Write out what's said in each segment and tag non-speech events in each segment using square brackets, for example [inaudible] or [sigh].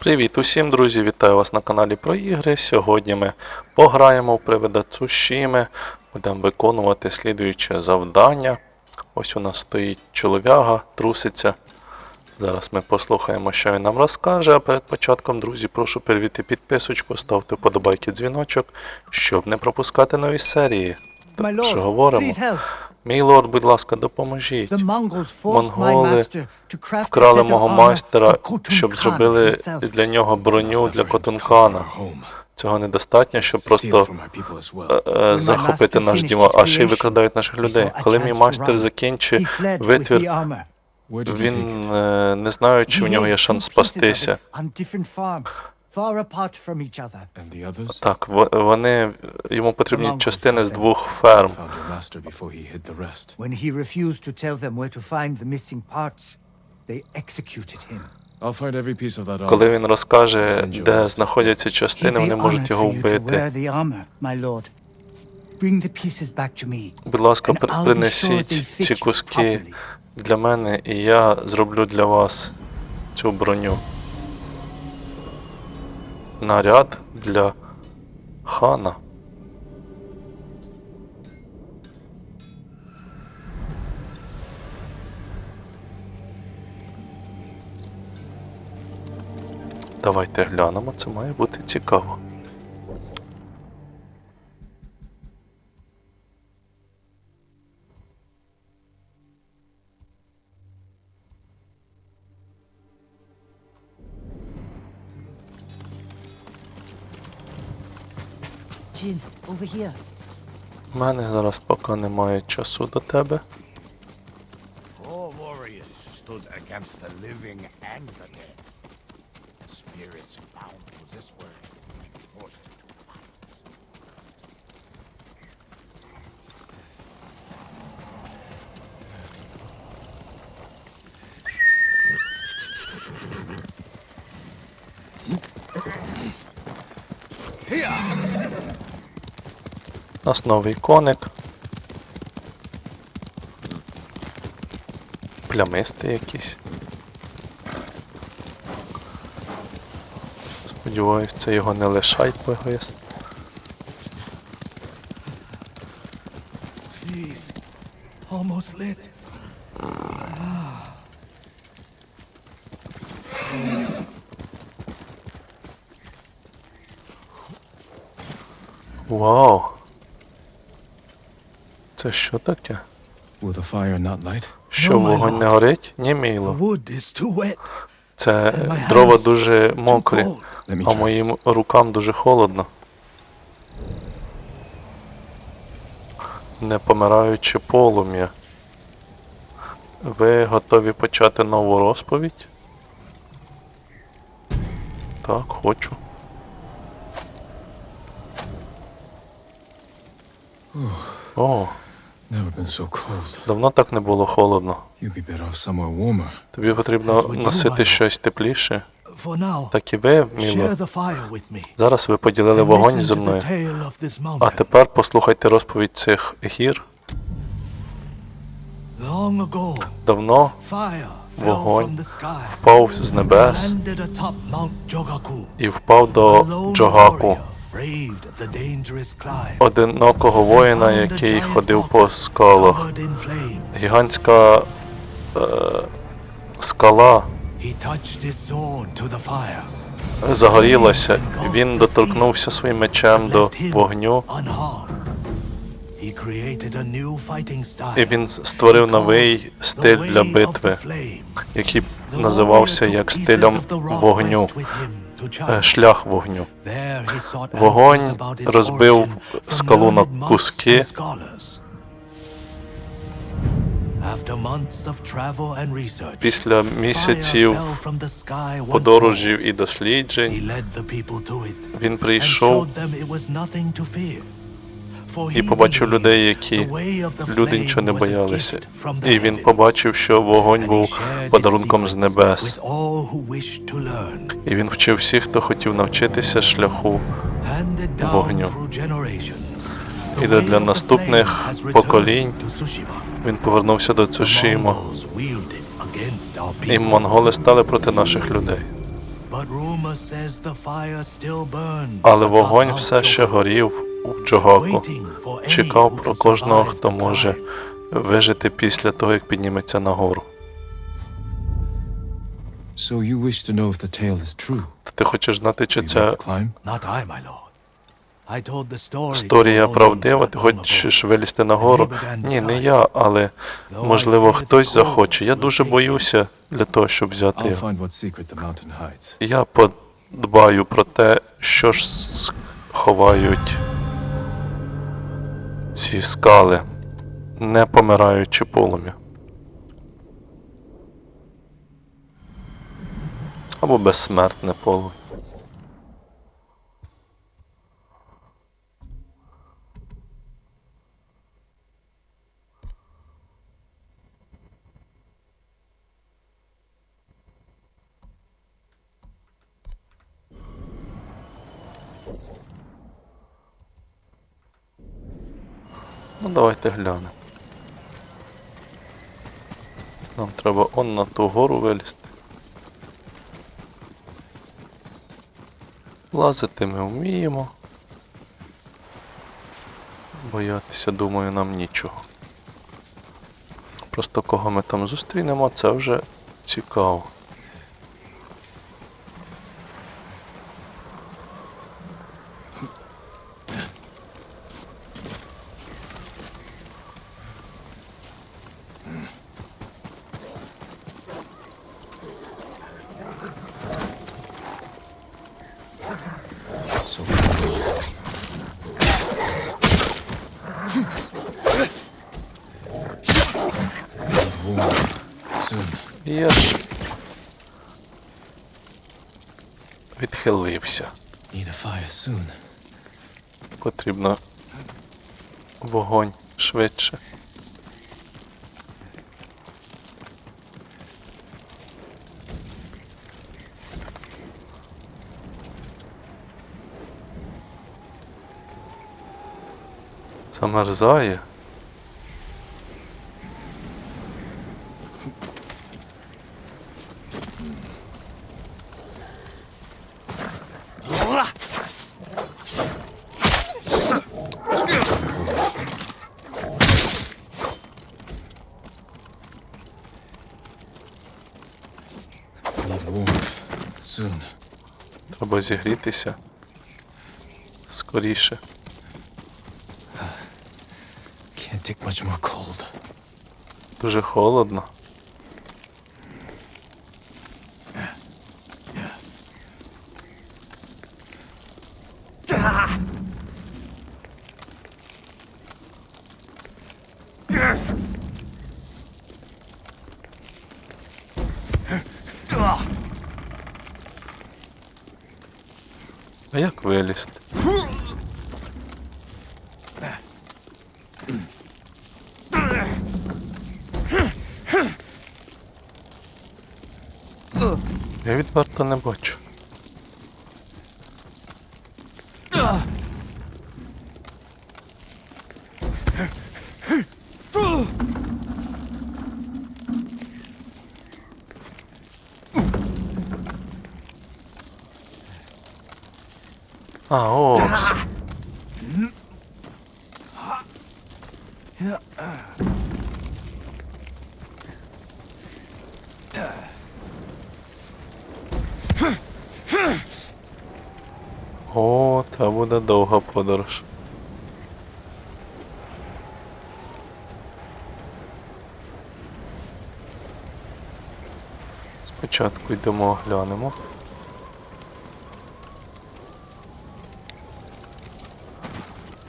Привіт усім, друзі! Вітаю вас на каналі про ігри. Сьогодні ми пограємо в привида Цушіми, будемо виконувати слідуюче завдання. Ось у нас стоїть чолов'яга, труситься. Зараз ми послухаємо, що він нам розкаже. А перед початком, друзі, прошу перевірити підписочку, ставте вподобайки дзвіночок, щоб не пропускати нові серії. Що говоримо. Мій лорд, будь ласка, допоможіть. Монголи Вкрали мого майстера, щоб зробили для нього броню для Котункана. Цього недостатньо, щоб просто е, е, захопити наш дім, а ще й викрадають наших людей. Коли мій майстер the витвір, він е, не знає, чи в нього є шанс спастися. Far apart from each other. And the others? Так, во- вони йому потрібні частини з двох ферм. When he refused to tell them where to find the missing parts, they executed him. I'll find every piece of that Коли він розкаже, де знаходяться He'd частини, be вони можуть його for you to wear вбити. the armor, my lord. Bring the pieces back to me. Будь ласка, and I'll be sure принесіть fit ці you куски properly. для мене, і я зроблю для вас цю броню. Наряд для хана. Давайте глянемо, це має бути цікаво. Jin, over here. У мене зараз поки немає часу до тебе. Four warriors stood against the living and the dead. Spirits bound to this world, нас новий коник. Плямистий якийсь. Сподіваюсь, це його не лишай погис. Almost lit. Вау! Це що таке? Will the fire not light? Що вогонь не горить? Ні, The міло. wood is too wet. Це дрова дуже Too мокрі, а моїм рукам дуже холодно. Не помираючи полум'я. Ви готові почати нову розповідь? Так, хочу. О, Never been so cold. давно так не було холодно. You'd be better off somewhere warmer. Тобі потрібно носити щось тепліше. For now, Так і ви, Міло. share the fire with me. Зараз ви поділили вогонь зі мною. tale of this А mountain. тепер послухайте розповідь цих гір. Long ago, Давно fire fell Вогонь from the sky. впав з небес Landed atop Mount Jogaku. і впав до Джогаку, одинокого воїна, який ходив по скалах. Гігантська е, скала загорілася. Він доторкнувся своїм мечем до вогню, і він створив новий стиль для битви, який називався як стилем вогню, е, шлях вогню. Вогонь розбив скалу на куски. Після місяців подорожів і досліджень він прийшов і побачив людей, які люди нічого не боялися. І він побачив, що вогонь був подарунком з небес. І він вчив всіх, хто хотів навчитися шляху. Вогню. І для наступних поколінь. Він повернувся до our і монголи стали проти наших людей. Але вогонь все ще горів у any Чекав про кожного, хто може вижити після того, як підніметься нагору. So you wish to know if the tale is true? Ти хочеш знати, чи це історія правдива? Ти хочеш вилізти нагору? Ні, не я, але можливо хтось захоче. Я дуже боюся для того, щоб взяти його. Я подбаю про те, що ж сховають ці скали, не помираючи полум'я. Або безсмертне полум'я. Ну давайте глянемо. Нам треба он на ту гору вилізти. Лазити ми вміємо. Боятися, думаю, нам нічого. Просто кого ми там зустрінемо, це вже цікаво. So Leave warm soon. Я ж відхилився. Потрібно вогонь швидше. Замерзає. Need warmth soon. Треба зігрітися. Скоріше. Can't take much more cold. Дуже холодно. А як вилізти? Я відверто не бачу. А, ось. О, та буде довга подорож. Спочатку йдемо оглянемо.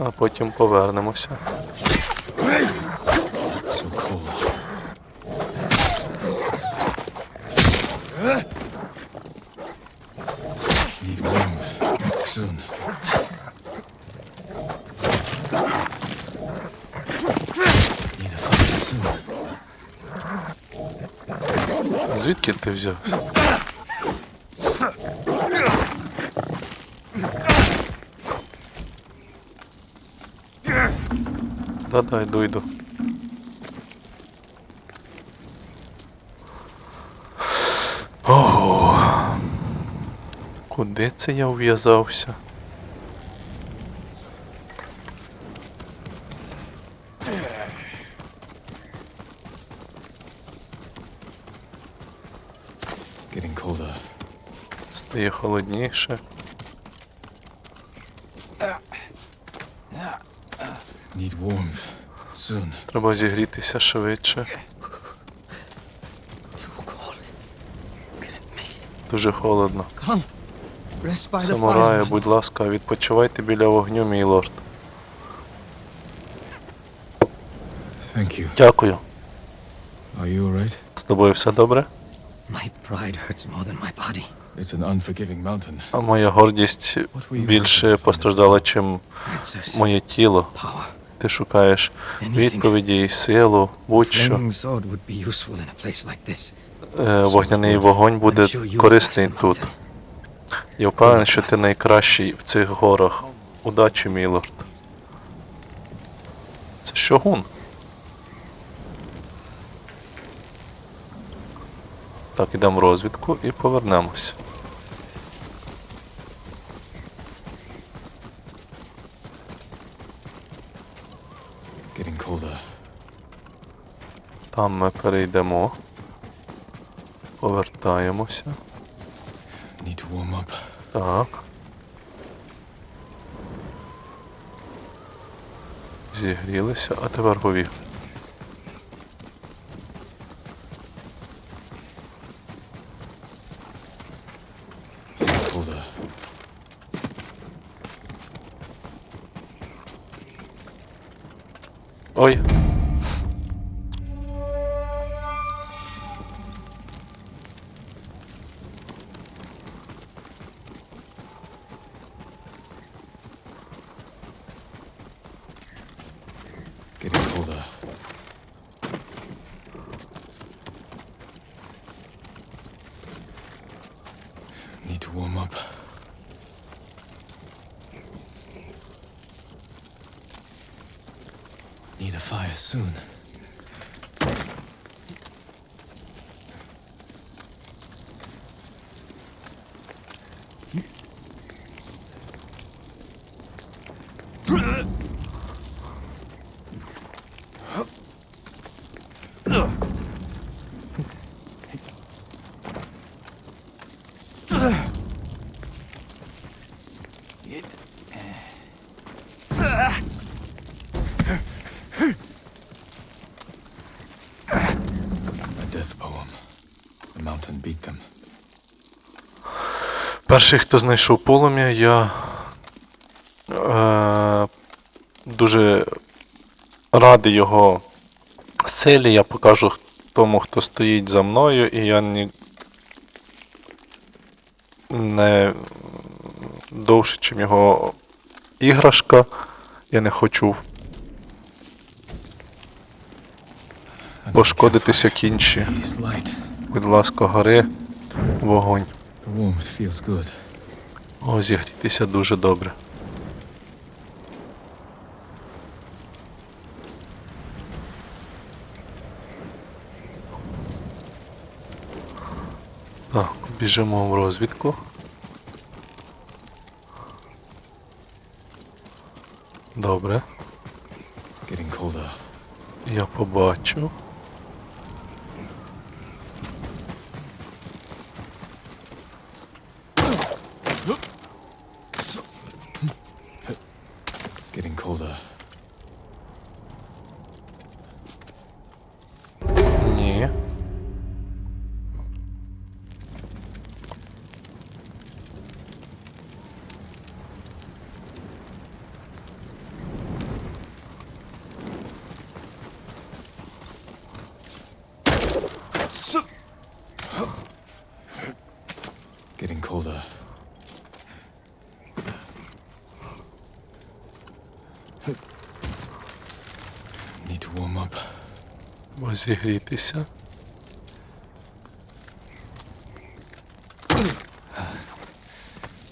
А потім повернемося. Звідки ти взявся? Да-да, йду, йду. Ого. Куди це я ув'язався? Getting colder. Стає холодніше. Need warmth. Soon. Треба зігрітися швидше. Too cold. Can't make it. Дуже холодно. Come. Rest by the Самурає, fire. будь ласка, відпочивайте біля вогню, мій лорд. Thank you. Дякую. Are you alright? З тобою все добре? My pride hurts more than my body. А моя гордість більше постраждала, чим моє тіло. Ти шукаєш відповіді, силу, будь-що. Flaming sword would be useful in a place like this. Е, Вогняний вогонь буде I'm sure you корисний тут. Я впевнений, що ти найкращий в цих горах. Удачі, мій лорд. Це Шогун. Так, ідемо розвідку і повернемось. Getting colder. Там ми перейдемо. Повертаємося. Need to warm up. Так. Зігрілися, а тепер colder. Ой. Getting colder. Need to warm up. Need a fire soon. A death poem. The mountain beat them. Перший, хто знайшов полум'я, я е, дуже радий його силі. Я покажу тому, хто стоїть за мною, і я ні, не довше, чим його іграшка. Я не хочу Another пошкодитись, як. Будь ласка, гори, вогонь. Warmth feels good. О, зігрітися дуже добре. Так, біжимо в розвідку. Добре, я побачив. Зігрітися.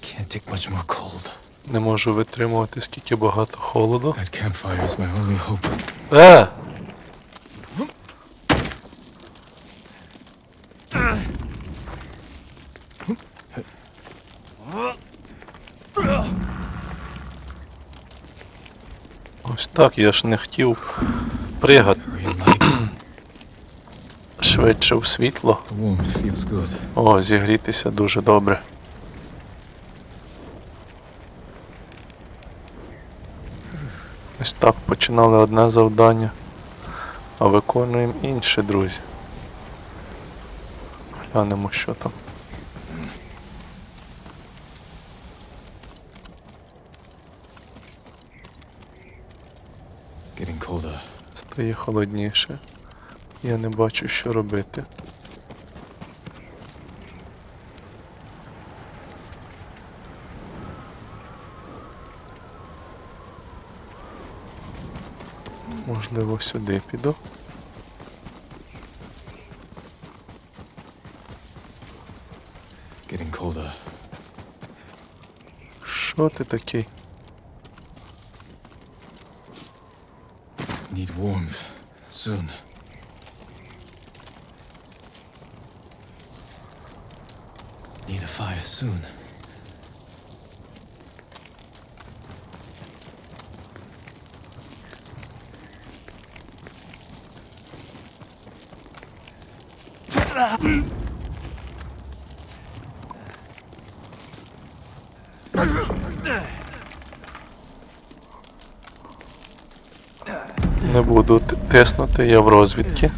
Can't take much more cold. Не можу витримувати скільки багато холоду. That campfire is my only hope. Е! Ось так я ж не хотів пригати швидше в світло. О, зігрітися дуже добре. Ось так починали одне завдання, а виконуємо інше, друзі. Глянемо, що там. Стає холодніше. Я не бачу, що робити. Можливо, сюди піду. Getting colder. Що ти такий? Need warmth. Soon. Need a fire soon. Не буду теснути я в розвідці.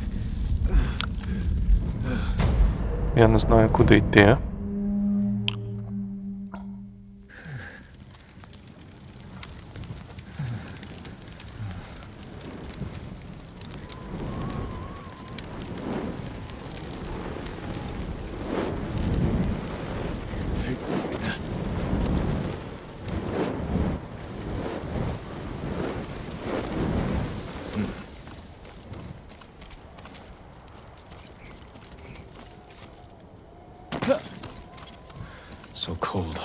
Я не знаю, куди йти. So cold.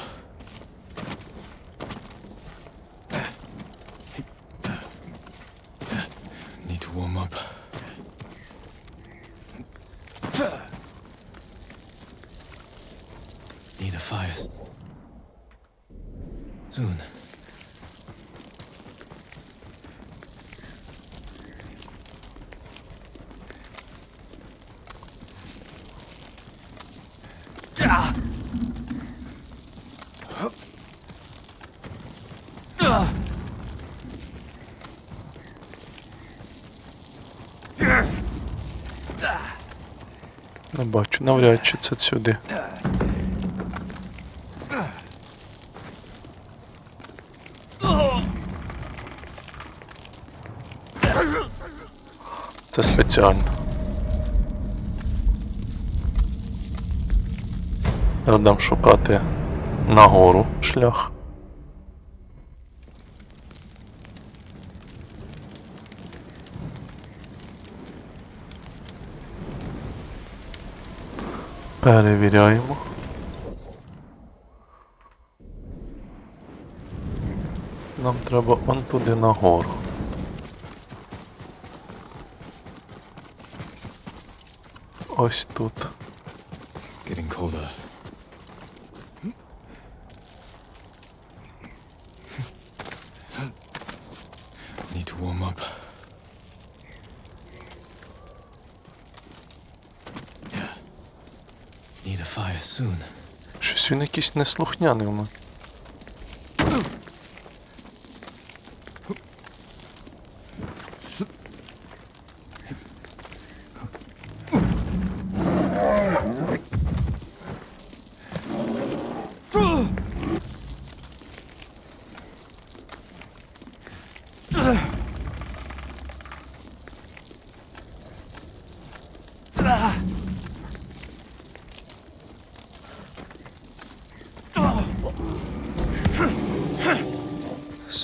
Need to warm up. Need a fire. Soon. Не бачу, навряд чи це сюди. Це спеціально. Я дам шукати нагору шлях. Перевіряємо. Нам треба он туди нагору. Ось тут. Getting colder. Need to warm up. Need a fire soon. Щось він якийсь неслухняний у мене.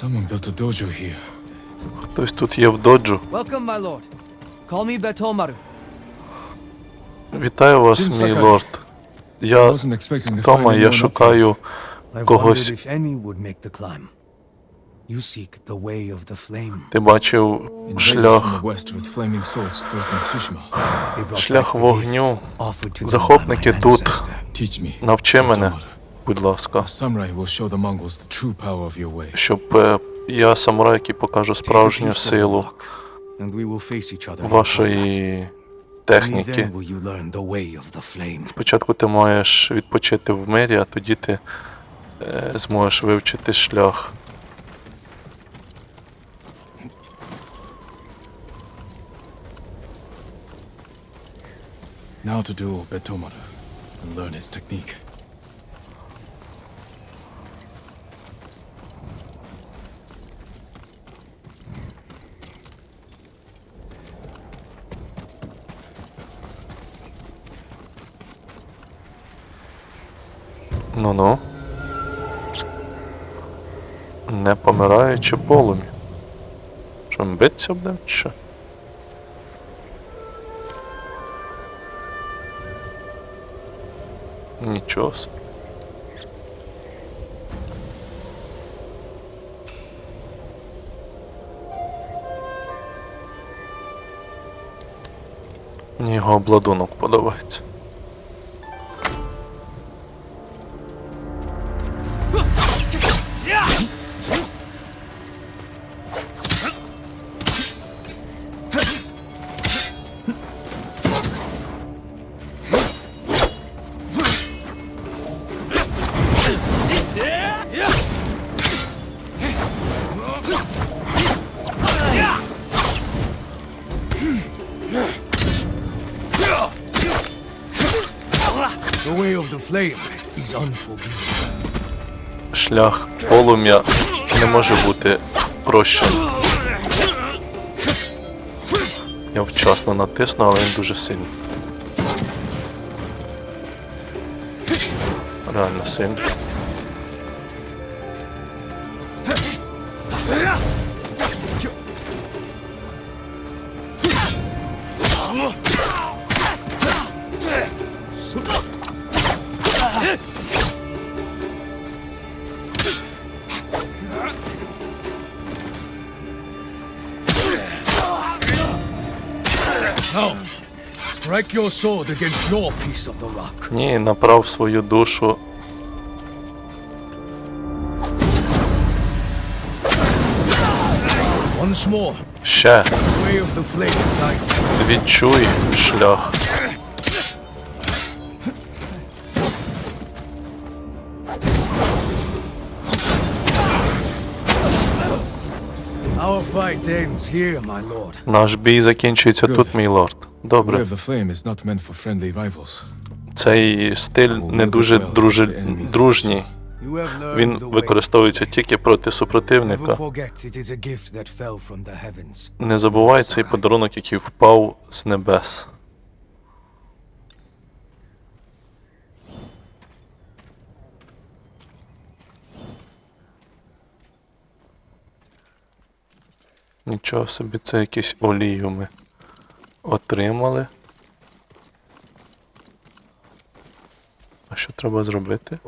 Someone built a dojo here. Хтось тут є в доджу. Welcome, my lord. Call me Bertomaru. Вітаю вас, мій лорд. Я Тома, я шукаю когось. Ти бачив шлях, шлях вогню. Захопники тут. Навчи мене. Будь ласка, щоб е, я самурай, який покажу справжню силу вашої техніки. Спочатку ти маєш відпочити в мирі, а тоді ти е, зможеш вивчити шлях. Now to duel Betomara and learn his technique. Ну-ну. Не помираючи полум'я. Що ми битися будемо чи що? Нічого собі. Мені його обладунок подобається. The way of the flame is шлях полум'я не може бути прощен. Я вчасно натисну, але він дуже сильний. Реально сильний. Strike your sword against your piece of the rock. Ні, направ свою душу. Once more, Ще way of the flame me. відчуй шлях. Our fight ends here, my lord. Наш бій закінчується тут, мій лорд. Добре. Цей стиль не дуже дружи... дружній. Він використовується тільки проти супротивника. Не забувай цей подарунок, який впав з небес. Нічого собі, це якісь олію ми отримали. А що треба зробити?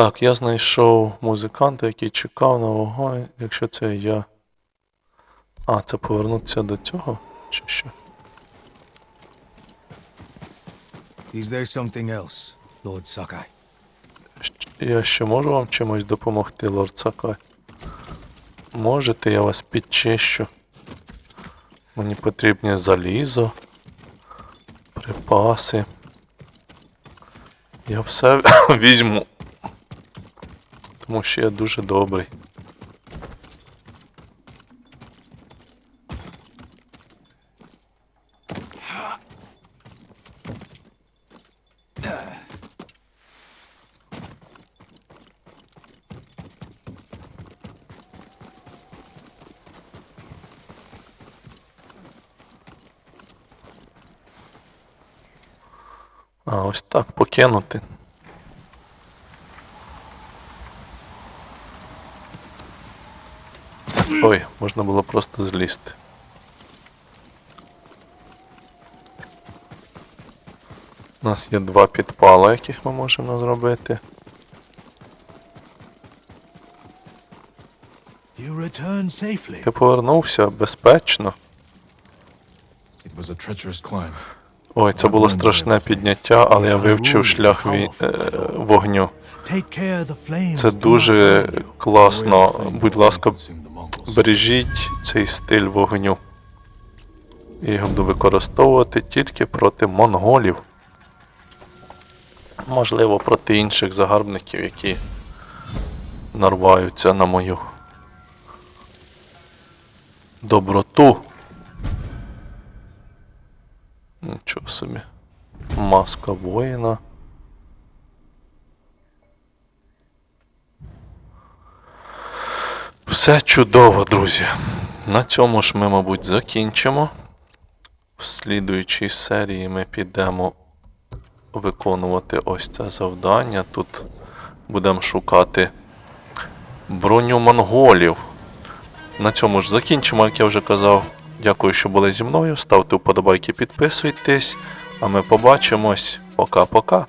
Так, я знайшов музиканта, який чекав на вогонь, якщо це я. А, це повернутися до цього? Чи що? Is there something else, Lord Sakai? Я ще можу вам чимось допомогти, лорд Сакай? Можете, я вас підчищу. Мені потрібне залізо, припаси. Я все [laughs] візьму. Тому що я дуже добрий. А, ось так покинути. Ой, можна було просто злізти. У нас є два підпала, яких ми можемо зробити. Ти повернувся безпечно. Ой, це було страшне підняття, але я вивчив шлях ві... е, вогню. Це дуже класно. Будь ласка, бережіть цей стиль вогню. Я його буду використовувати тільки проти монголів. Можливо, проти інших загарбників, які нарваються на мою доброту. Нічого собі. Маска воїна. Все чудово, друзі. На цьому ж ми, мабуть, закінчимо. В слідуючій серії ми підемо виконувати ось це завдання. Тут будемо шукати броню монголів. На цьому ж закінчимо, як я вже казав. Дякую, що були зі мною. Ставте вподобайки, підписуйтесь. А ми побачимось. Пока-пока.